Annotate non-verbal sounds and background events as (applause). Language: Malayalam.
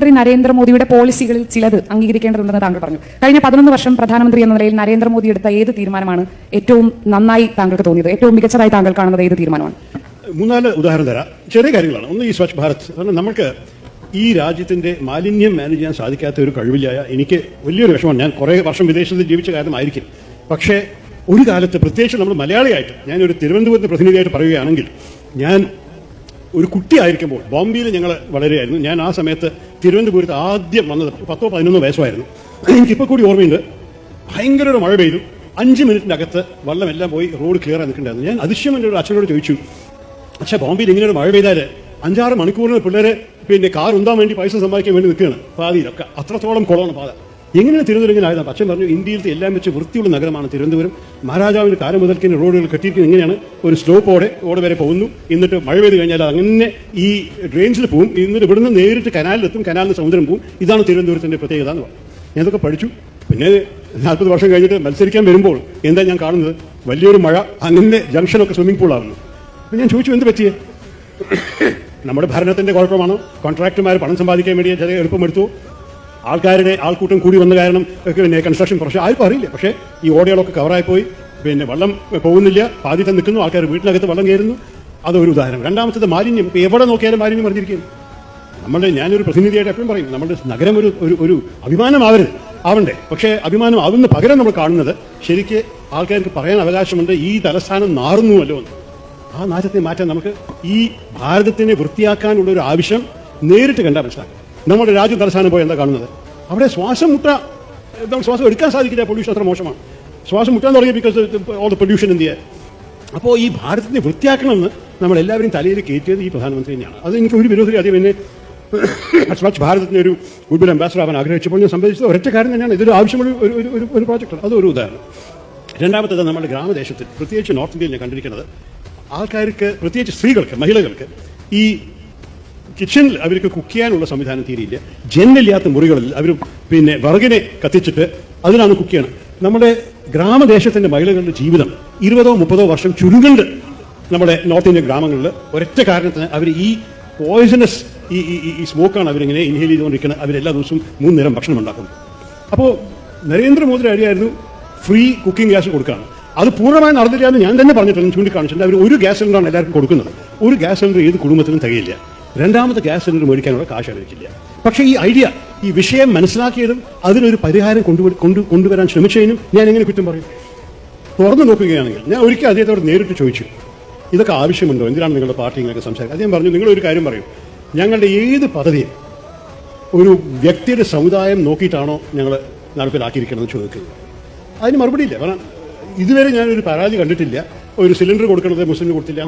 പ്രധാനമന്ത്രി നരേന്ദ്രമോദിയുടെ പോളിസികളിൽ ചിലത് അംഗീകരിക്കേണ്ടതുണ്ടെന്ന് താങ്കൾ പറഞ്ഞു. കഴിഞ്ഞ പതിനൊന്ന് വർഷം പ്രധാനമന്ത്രി എന്ന നിലയിൽ നരേന്ദ്രമോദി എടുത്ത ഏത് തീരുമാനമാണ് ഏറ്റവും നന്നായി താങ്കൾക്ക് തോന്നിയത്? ഏറ്റവും മികച്ചതായി താങ്കൾ കാണുന്നത് ഏത് തീരുമാനമാണ്? മൂന്നാൽ ഉദാഹരണം തരാം. ചെറിയ കാര്യങ്ങളാണ്. ഒന്ന് ഈ സ്വച്ഛ് ഭാരത്. കാരണം നമുക്ക് ഈ രാജ്യത്തിന്റെ മാലിന്യം മാനേജ് ചെയ്യാൻ സാധിക്കാത്ത ഒരു കഴിവില്ലായ എനിക്ക് വലിയൊരു വിഷമമാണ്. ഞാൻ കുറേ വർഷം വിദേശത്ത് ജീവിച്ച കാര്യമായിരിക്കും പക്ഷേ ഒരു കാലത്ത് പ്രത്യേകിച്ച് നമ്മൾ മലയാളിയായിട്ട് ഞാനൊരു തിരുവനന്തപുരത്ത് പ്രതിനിധിയായിട്ട് പറയുകയാണെങ്കിൽ ഞാൻ ഒരു കുട്ടിയായിരിക്കുമ്പോൾ ബോംബെയിൽ ഞങ്ങൾ വളരെയായിരുന്നു ഞാൻ ആ സമയത്ത് തിരുവനന്തപുരത്ത് ആദ്യം വന്നത് പത്തോ പതിനൊന്നോ വയസ്സുമായിരുന്നു. എനിക്കിപ്പോൾ കൂടി ഓർമ്മയുണ്ട്. ഭയങ്കര ഒരു മഴ പെയ്തു. അഞ്ച് മിനിറ്റിന്റെ അകത്ത് വെള്ളമെല്ലാം പോയി റോഡ് ക്ലിയർ ആയി നിൽക്കണ്ടായിരുന്നു ഞാൻ അതിശയം എന്റെ ഒരു അച്ഛനോട് ചോദിച്ചു. പക്ഷേ ബോംബെയിൽ ഇങ്ങനെ ഒരു മഴ പെയ്താൽ അഞ്ചാറ് മണിക്കൂറിന് പിള്ളേരെ പിന്നെ കാർ ഉണ്ടാൻ വേണ്ടി പൈസ സമ്പാദിക്കാൻ വേണ്ടി നിൽക്കുകയാണ്. പാതിയിലൊക്കെ. അത്രത്തോളം കുളമാണ് പാത. എങ്ങനെയാണ് തിരുവനന്തപുരം ആയത് പക്ഷേ പറഞ്ഞു ഇന്ത്യയിലത്തെ എല്ലാം വെച്ച് വൃത്തിയുള്ള നഗരമാണ് തിരുവനന്തപുരം. മഹാരാജാവിന് കാലം മുതൽക്കിന് റോഡുകൾ കെട്ടിയിരിക്കുന്നത് എങ്ങനെയാണ്? ഒരു സ്ലോപ്പോടെ ഓടെ വരെ പോകുന്നു. എന്നിട്ട് മഴ പെയ്ത് കഴിഞ്ഞാൽ അങ്ങനെ ഈ ഡ്രെയിൻസിൽ പോകും എന്നിട്ട് ഇവിടുന്ന് നേരിട്ട് കനാലിലെത്തും കനാലിന് സമുദ്രം പോകും ഇതാണ് തിരുവനന്തപുരത്തിന്റെ പ്രത്യേകത എന്ന് പറഞ്ഞു. ഞാൻ ഇതൊക്കെ പഠിച്ചു. പിന്നെ നാൽപ്പത് വർഷം കഴിഞ്ഞിട്ട് മത്സരിക്കാൻ വരുമ്പോൾ എന്താ ഞാൻ കാണുന്നത്? വലിയൊരു മഴ അങ്ങനെ ജംഗ്ഷനൊക്കെ സ്വിമ്മിംഗ് പൂളാവുന്നു അപ്പം ഞാൻ ചോദിച്ചു എന്ത് പറ്റിയേ? (coughs) നമ്മുടെ ഭരണത്തിന്റെ കുഴപ്പമാണോ? കോൺട്രാക്ടർമാർ പണം സമ്പാദിക്കാൻ വേണ്ടി ചെറിയ എളുപ്പമെടുത്തു? ആൾക്കാരുടെ ആൾക്കൂട്ടം കൂടി വന്ന കാരണം പിന്നെ കൺസ്ട്രക്ഷൻ കുറച്ച് ആർക്കും അറിയില്ല. പക്ഷേ ഈ ഓടകളൊക്കെ കവറായി പോയി. പിന്നെ വെള്ളം പോകുന്നില്ല. ബാധ്യത നിൽക്കുന്നു. ആൾക്കാർ വീട്ടിനകത്ത് വെള്ളം കയറുന്നു. അതൊരു ഉദാഹരണം. രണ്ടാമത്തത് മാലിന്യം. ഇപ്പോൾ എവിടെ നോക്കിയാലും മാലിന്യം പറഞ്ഞിരിക്കുന്നു നമ്മുടെ ഞാനൊരു പ്രതിനിധിയായിട്ട് എപ്പോഴും പറയും നമ്മുടെ നഗരം ഒരു ഒരു ഒരു അഭിമാനമാവരുത്. ആവണ്ടേ. പക്ഷേ അഭിമാനം ആവുന്ന പകരം നമ്മൾ കാണുന്നത് ശരിക്ക് ആൾക്കാർക്ക് പറയാൻ അവകാശമുണ്ട് ഈ തലസ്ഥാനം നാറുന്നുവല്ലോ എന്ന്. ആ നാശത്തെ മാറ്റാൻ നമുക്ക് ഈ ഭാരതത്തിനെ വൃത്തിയാക്കാനുള്ള ഒരു ആവശ്യം നേരിട്ട് കണ്ടാൽ മനസ്സിലാക്കാം. നമ്മുടെ രാജ്യം തലസ്ഥാനം പോയി എന്താ കാണുന്നത്? അവിടെ ശ്വാസം മുട്ട നമ്മൾ ശ്വാസം എടുക്കാൻ സാധിക്കില്ല പൊല്യൂഷൻ അത്ര മോശമാണ്. ശ്വാസം മുട്ടാൻ തുടങ്ങി because all the pollution India അപ്പോൾ ഈ ഭാരതത്തിനെ വൃത്തിയാക്കണമെന്ന് നമ്മൾ എല്ലാവരും തലയിൽ കയറ്റിയത് ഈ പ്രധാനമന്ത്രി തന്നെയാണ്. അത് എനിക്ക് ഒരു വിരോധി അതേ എന്നെ (coughs) സ്വച്ഛ് ഭാരതത്തിന്റെ ഒരു അംബാസഡർ ആവാൻ ആഗ്രഹിച്ചപ്പോൾ ഞാൻ സംബന്ധിച്ചത് ഒരൊറ്റ കാര്യം തന്നെയാണ്. ഇതൊരു ആവശ്യമുള്ള ഒരു ഒരു ഒരു ഒരു പ്രോജക്റ്റാണ് അതൊരു ഉദാഹരണം. രണ്ടാമത്തേത് നമ്മുടെ ഗ്രാമദേശത്തിൽ പ്രത്യേകിച്ച് നോർത്ത് ഇന്ത്യയിൽ ഞാൻ കണ്ടിരിക്കുന്നത് ആൾക്കാർക്ക് പ്രത്യേകിച്ച് സ്ത്രീകൾക്ക് മഹിളകൾക്ക് ഈ കിച്ചണിൽ അവർക്ക് കുക്ക് ചെയ്യാനുള്ള സംവിധാനം തീരെയില്ല. ജനലില്ലാത്ത മുറികളിൽ അവർ പിന്നെ വിറകിനെ കത്തിച്ചിട്ട് അതിലാണ് കുക്ക് ചെയ്യണം നമ്മുടെ ഗ്രാമദേശത്തിന്റെ മഹിളകളുടെ ജീവിതം ഇരുപതോ മുപ്പതോ വർഷം ചുരുങ്ങുണ്ട് നമ്മുടെ നോർത്ത് ഇന്ത്യൻ ഗ്രാമങ്ങളിൽ. ഒരൊറ്റ കാരണത്തിന് അവർ ഈ പോയിസണസ് ഈ ഈ- സ്മോക്കാണ് അവരിങ്ങനെ ഇൻഹേൽ ചെയ്തുകൊണ്ടിരിക്കുന്നത് അവരെല്ലാ ദിവസവും മൂന്ന് നേരം ഭക്ഷണം ഉണ്ടാക്കുന്നു. അപ്പോൾ നരേന്ദ്രമോദി അടിയായിരുന്നു ഫ്രീ കുക്കിംഗ് ഗ്യാസ് കൊടുക്കുകയാണ് അത് പൂർണമായി നടന്നില്ല എന്ന് ഞാൻ തന്നെ പറഞ്ഞിട്ടുണ്ട്. ചൂണ്ടിക്കാണിച്ചിട്ടുണ്ട്. അവർ ഒരു ഗ്യാസ് സിലിണ്ടറാണ് എല്ലാവർക്കും കൊടുക്കുന്നത്. ഒരു ഗ്യാസ് സിലിണ്ടർ ഏത് കുടുംബത്തിനും തികയില്ല. രണ്ടാമത്തെ ഗ്യാസ് സിലിണ്ടർ മേടിക്കാനുള്ള കാശ് അറിയിച്ചില്ല പക്ഷേ ഈ ഐഡിയ ഈ വിഷയം മനസ്സിലാക്കിയതും അതിനൊരു പരിഹാരം കൊണ്ടു കൊണ്ടു കൊണ്ടുവരാൻ ശ്രമിച്ചതിനും ഞാൻ എങ്ങനെ കുറ്റം പറയും? തുറന്നു നോക്കുകയാണെങ്കിൽ ഞാൻ ഒരിക്കൽ അദ്ദേഹത്തോട് നേരിട്ട് ചോദിച്ചു ഇതൊക്കെ ആവശ്യമുണ്ടോ? എന്തിനാണ് നിങ്ങളുടെ പാർട്ടി ഇങ്ങനെയൊക്കെ സംസാരിക്കുക അദ്ദേഹം പറഞ്ഞു നിങ്ങളൊരു കാര്യം പറയും. ഞങ്ങളുടെ ഏത് പദ്ധതിയും ഒരു വ്യക്തിയുടെ സമുദായം നോക്കിയിട്ടാണോ ഞങ്ങൾ നടപ്പിലാക്കിയിരിക്കണമെന്ന് ചോദിക്കുന്നത് അതിന് മറുപടിയില്ല കാരണം ഇതുവരെ ഞാനൊരു പരാതി കണ്ടിട്ടില്ല. ഒരു സിലിണ്ടർ കൊടുക്കണത് മുസ്ലിം കൊടുത്തില്ല.